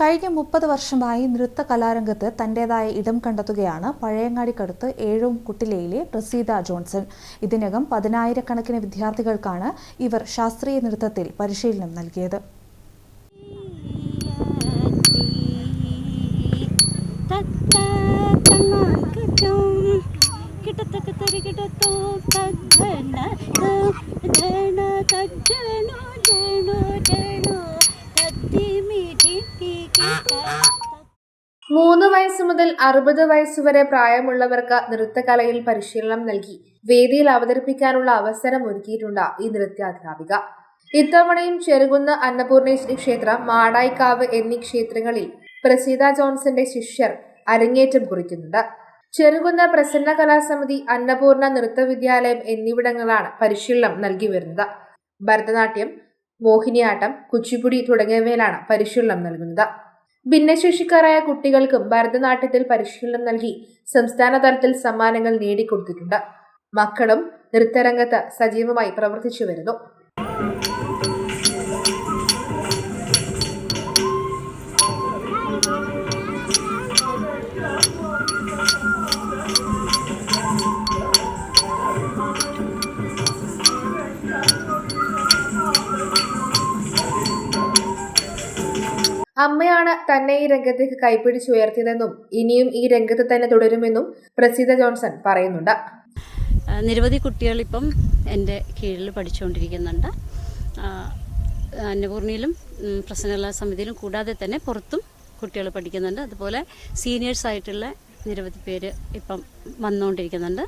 കഴിഞ്ഞ മുപ്പത് വർഷമായി നൃത്ത കലാരംഗത്ത് തന്റേതായ ഇടം കണ്ടെത്തുകയാണ് പഴയങ്ങാടിക്കടുത്ത് ഏഴും കുട്ടിലയിലെ പ്രസീത ജോൺസൺ. ഇതിനകം പതിനായിരക്കണക്കിന് വിദ്യാർത്ഥികൾക്കാണ് ഇവർ ശാസ്ത്രീയ നൃത്തത്തിൽ പരിശീലനം നൽകിയത്. കിട്ടത്തക്ക തരി കിട്ടത്തോ മൂന്ന് വയസ്സ് മുതൽ അറുപത് വയസ്സുവരെ പ്രായമുള്ളവർക്ക് നൃത്തകലയിൽ പരിശീലനം നൽകി. വേദിയിൽ അവതരിപ്പിക്കാനുള്ള അവസരം ഒരുക്കിയിട്ടുണ്ട് ഈ നൃത്യാധ്യാപിക. ഇത്തവണയും ചെറുകുന്ന് അന്നപൂർണേശ്വരി ക്ഷേത്രം മാടായിക്കാവ് എന്നീ ക്ഷേത്രങ്ങളിൽ പ്രസീത ജോൺസന്റെ ശിഷ്യർ അരങ്ങേറ്റം കുറിക്കുന്നുണ്ട്. ചെറുകുന്ന് പ്രസന്ന കലാസമിതി അന്നപൂർണ നൃത്ത വിദ്യാലയം എന്നിവിടങ്ങളാണ് പരിശീലനം നൽകി വരുന്നത്. ഭരതനാട്യം മോഹിനിയാട്ടം കുച്ചിപ്പുടി തുടങ്ങിയവയിലാണ് പരിശീലനം നൽകുന്നത്. ഭിന്നശേഷിക്കാരായ കുട്ടികൾക്കും ഭരതനാട്യത്തിൽ പരിശീലനം നൽകി സംസ്ഥാന തലത്തിൽ സമ്മാനങ്ങൾ നേടിക്കൊടുത്തിട്ടുണ്ട്. മക്കളും നൃത്തരംഗത്ത് സജീവമായി പ്രവർത്തിച്ചു വരുന്നു. അമ്മയാണ് തന്നെ ഈ രംഗത്തേക്ക് കൈപ്പിടിച്ചുയർത്തിയതെന്നും ഇനിയും ഈ രംഗത്ത് തന്നെ തുടരുമെന്നും പ്രസീത ജോൺസൺ പറയുന്നുണ്ട്. നിരവധി കുട്ടികൾ കുട്ടികളിപ്പം എന്റെ കീഴിൽ പഠിച്ചുകൊണ്ടിരിക്കുന്നുണ്ട്. അന്നപൂർണിയിലും പ്രസന്നകലാ സമിതിയിലും കൂടാതെ തന്നെ പുറത്തും കുട്ടികൾ പഠിക്കുന്നുണ്ട്. അതുപോലെ സീനിയേഴ്സ് ആയിട്ടുള്ള നിരവധി പേര് ഇപ്പം വന്നുകൊണ്ടിരിക്കുന്നുണ്ട്.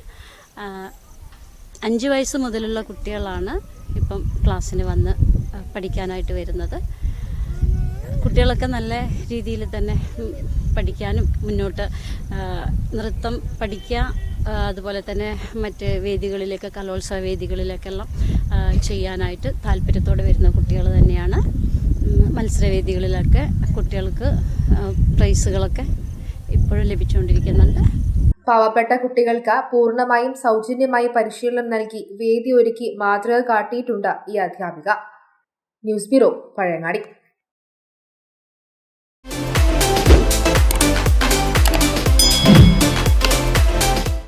അഞ്ച് വയസ്സ് മുതലുള്ള കുട്ടികളാണ് ഇപ്പം ക്ലാസ്സിന് വന്ന് പഠിക്കാനായിട്ട് വരുന്നത്. കുട്ടികളൊക്കെ നല്ല രീതിയിൽ തന്നെ പഠിക്കാനും മുന്നോട്ട് നൃത്തം പഠിക്കുക അതുപോലെ തന്നെ മറ്റ് വേദികളിലേക്ക് കലോത്സവ വേദികളിലേക്കെല്ലാം ചെയ്യാനായിട്ട് താല്പര്യത്തോടെ വരുന്ന കുട്ടികൾ തന്നെയാണ്. മത്സരവേദികളിലൊക്കെ കുട്ടികൾക്ക് പ്രൈസുകളൊക്കെ ഇപ്പോഴും ലഭിച്ചുകൊണ്ടിരിക്കുന്നുണ്ട്. പാവപ്പെട്ട കുട്ടികൾക്ക് പൂർണമായും സൗജന്യമായി പരിശീലനം നൽകി വേദി ഒരുക്കി മാതൃക കാട്ടിയിട്ടുണ്ട് ഈ അധ്യാപിക. News bureau Pazhayangadi.